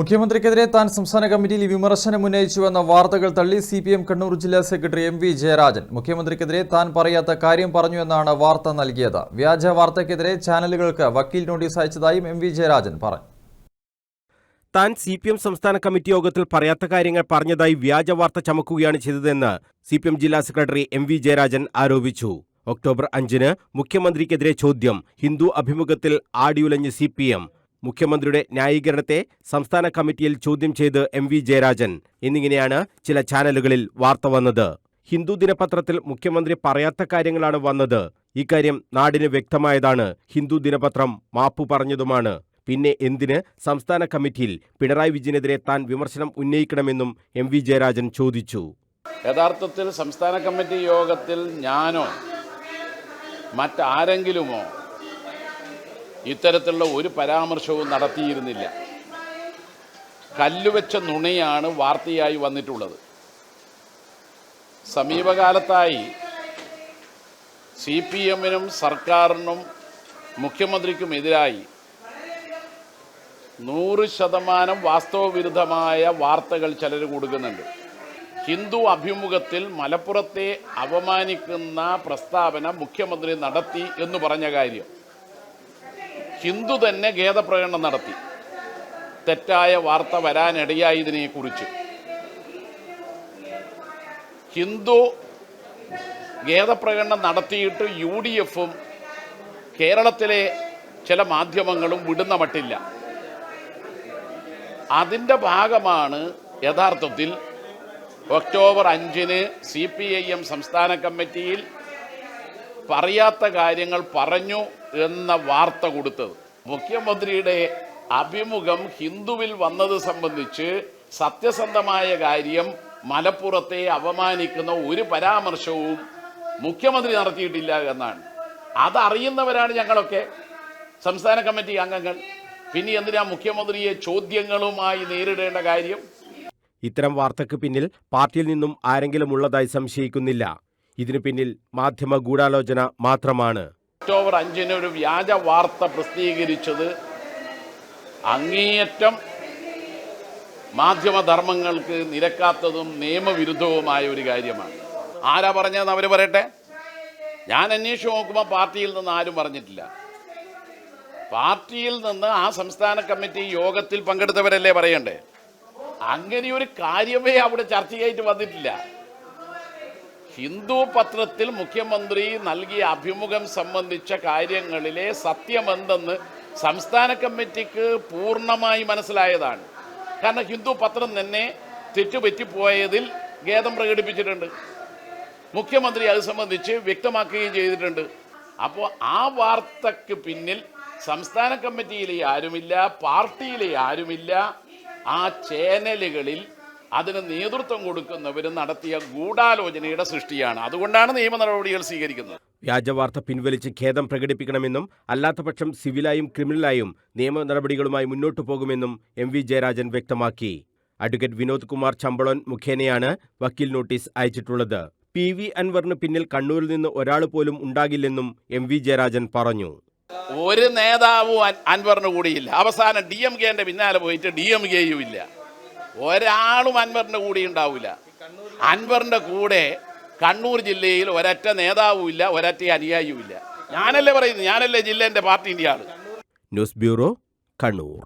മുഖ്യമന്ത്രിക്കെതിരെ താൻ സംസ്ഥാന കമ്മിറ്റിയിൽ വിമർശനം ഉന്നയിച്ചുവെന്ന വാർത്തകൾ തള്ളി സി പി എം കണ്ണൂർ ജില്ലാ സെക്രട്ടറി എം വി ജയരാജൻ. മുഖ്യമന്ത്രിക്കെതിരെ താൻ പറയാത്ത കാര്യം പറഞ്ഞു എന്നാണ് വാർത്ത നൽകിയത്. വ്യാജ വാർത്തയ്ക്കെതിരെ ചാനലുകൾക്ക് വക്കീൽ നോട്ടീസ് അയച്ചതായും എം വി ജയരാജൻ പറഞ്ഞു. താൻ സി പി എം സംസ്ഥാന കമ്മിറ്റി യോഗത്തിൽ പറയാത്ത കാര്യങ്ങൾ പറഞ്ഞതായി വ്യാജ വാർത്ത ചമക്കുകയാണ് ചെയ്തതെന്ന് സി പി എം ജില്ലാ സെക്രട്ടറി എം വി ജയരാജൻ ആരോപിച്ചു. ഒക്ടോബർ അഞ്ചിന് മുഖ്യമന്ത്രിക്കെതിരെ ചോദ്യം ഹിന്ദു അഭിമുഖത്തിൽ ആടിയുലഞ്ഞ് സി പി എം മുഖ്യമന്ത്രിയുടെ ന്യായീകരണത്തെ സംസ്ഥാന കമ്മിറ്റിയിൽ ചോദ്യം ചെയ്ത് എം വി ജയരാജൻ. എന്നിങ്ങനെയാണ് ചില ചാനലുകളിൽ വാർത്ത വന്നത്. ഹിന്ദു ദിനപത്രത്തിൽ മുഖ്യമന്ത്രി പറയാത്ത കാര്യങ്ങളാണ് വന്നത്. ഇക്കാര്യം നാടിന് വ്യക്തമായതാണ്. ഹിന്ദു ദിനപത്രം മാപ്പു പറഞ്ഞതുമാണ്. പിന്നെ എന്തിന് സംസ്ഥാന കമ്മിറ്റിയിൽ പിണറായി വിജയനെതിരെ താൻ വിമർശനം ഉന്നയിക്കണമെന്നും എം വി ജയരാജൻ ചോദിച്ചു. യഥാർത്ഥത്തിൽ സംസ്ഥാന കമ്മിറ്റി യോഗത്തിൽ ഞാനോ മറ്റാരെങ്കിലുമോ ഇത്തരത്തിലുള്ള ഒരു പരാമർശവും നടത്തിയിരുന്നില്ല. കല്ലുവെച്ച നുണയാണ് വാർത്തയായി വന്നിട്ടുള്ളത്. സമീപകാലത്തായി സി പി എമ്മിനും സർക്കാരിനും മുഖ്യമന്ത്രിക്കുമെതിരായി നൂറ് ശതമാനം വാസ്തവവിരുദ്ധമായ വാർത്തകൾ ചിലർ കൊടുക്കുന്നുണ്ട്. ഹിന്ദു അഭിമുഖത്തിൽ മലപ്പുറത്തെ അപമാനിക്കുന്ന പ്രസ്താവന മുഖ്യമന്ത്രി നടത്തി എന്ന് പറഞ്ഞ കാര്യം. ഹിന്ദു തന്നെ ഖേദപ്രകടനം നടത്തി. തെറ്റായ വാർത്ത വരാനിടയായതിനെക്കുറിച്ച്. ഹിന്ദു ഖേദപ്രകടനം നടത്തിയിട്ട് യു ഡി എഫും കേരളത്തിലെ ചില മാധ്യമങ്ങളും വിടുന്ന മട്ടില്ല. അതിന്റെ ഭാഗമാണ് യഥാർത്ഥത്തിൽ ഒക്ടോബർ അഞ്ചിന് സി പി ഐ എം സംസ്ഥാന കമ്മിറ്റിയിൽ പറയാത്ത കാര്യങ്ങൾ പറഞ്ഞു എന്ന വാർത്ത കൊടുത്തത്. മുഖ്യമന്ത്രിയുടെ അഭിമുഖം ഹിന്ദുവിൽ വന്നത് സംബന്ധിച്ച് സത്യസന്ധമായ കാര്യം മലപ്പുറത്തെ അപമാനിക്കുന്ന ഒരു പരാമർശവും മുഖ്യമന്ത്രി നടത്തിയിട്ടില്ല എന്നാണ്. അതറിയുന്നവരാണ് ഞങ്ങളൊക്കെ. സംസ്ഥാന കമ്മിറ്റി അംഗങ്ങൾ. പിന്നെ എന്തിനാ മുഖ്യമന്ത്രിയെ ചോദ്യങ്ങളുമായി നേരിടേണ്ട കാര്യം? ഇത്തരം വാർത്തക്ക് പിന്നിൽ പാർട്ടിയിൽ നിന്നും ആരെങ്കിലും ഉള്ളതായി സംശയിക്കുന്നില്ല. ഇതിനു പിന്നിൽ മാധ്യമ ഗൂഢാലോചന മാത്രമാണ്. ഒക്ടോബർ അഞ്ചിന് ഒരു വ്യാജ വാർത്ത പ്രസിദ്ധീകരിച്ചത് അങ്ങേയറ്റം മാധ്യമധർമ്മങ്ങൾക്ക് നിരക്കാത്തതും നിയമവിരുദ്ധവുമായ ഒരു കാര്യമാണ്. ആരാ പറഞ്ഞതെന്ന് അവർ പറയട്ടെ? ഞാൻ അന്വേഷിച്ച് നോക്കുമ്പോൾ പാർട്ടിയിൽ നിന്ന് ആരും പറഞ്ഞിട്ടില്ല. പാർട്ടിയിൽ നിന്ന് ആ സംസ്ഥാന കമ്മിറ്റി യോഗത്തിൽ പങ്കെടുത്തവരല്ലേ പറയണ്ടേ? അങ്ങനെ ഒരു കാര്യമേ അവിടെ ചർച്ചയായിട്ട് വന്നിട്ടില്ല. ഹിന്ദു പത്രത്തിൽ മുഖ്യമന്ത്രി നൽകിയ അഭിമുഖം സംബന്ധിച്ച കാര്യങ്ങളിലെ സത്യമെന്തെന്ന് സംസ്ഥാന കമ്മിറ്റിക്ക് പൂർണമായി മനസ്സിലായതാണ്. കാരണം ഹിന്ദു പത്രം തന്നെ തെറ്റുപറ്റിപ്പോയതിൽ ഖേദം പ്രകടിപ്പിച്ചിട്ടുണ്ട്. മുഖ്യമന്ത്രി അത് സംബന്ധിച്ച് വ്യക്തമാക്കുകയും ചെയ്തിട്ടുണ്ട്. അപ്പോൾ ആ വാർത്തക്ക് പിന്നിൽ സംസ്ഥാന കമ്മിറ്റിയിലെ ആരുമില്ല പാർട്ടിയിലെ ആരുമില്ല ആ ചാനലുകളിൽ അതിന് നേതൃത്വം കൊടുക്കുന്നവർ നടത്തിയ ഗൂഢാലോചനയുടെ സൃഷ്ടിയാണ്. അതുകൊണ്ടാണ് നിയമ നടപടികൾ സ്വീകരിക്കുന്നത്. വ്യാജവാർത്ത പിൻവലിച്ച് ഖേദം പ്രകടിപ്പിക്കണമെന്നും അല്ലാത്തപക്ഷം സിവിലായും ക്രിമിനലായും നിയമ നടപടികളുമായി മുന്നോട്ടു പോകുമെന്നും എം വി ജയരാജൻ വ്യക്തമാക്കി. അഡ്വക്കേറ്റ് വിനോദ് കുമാർ ചമ്പളോൻ മുഖേനയാണ് വക്കീൽ നോട്ടീസ് അയച്ചിട്ടുള്ളത്. പി വി അൻവറിന് പിന്നിൽ കണ്ണൂരിൽ നിന്ന് ഒരാൾ പോലും ഉണ്ടാകില്ലെന്നും എം വി ജയരാജൻ പറഞ്ഞു. ഒരു നേതാവും അൻ- അൻവറിന് കൂടിയില്ല. അവസാനം ഡി എം കെന്റെ പിന്നാലെ പോയിട്ട് ഡി എം കെയും ഇല്ല. ഒരാളും അൻവറിന്റെ കൂടെ ഉണ്ടാവില്ല അൻവറിന്റെ കൂടെ കണ്ണൂർ ജില്ലയിൽ ഒരറ്റ നേതാവും ഇല്ല ഒരൊറ്റ അനുയായിയുമില്ല ഞാനല്ലേ പറയുന്നത്? ഞാനല്ലേ ജില്ലേന്റെ പാർട്ടിന്റെ ആൾ ന്യൂസ് ബ്യൂറോ കണ്ണൂർ.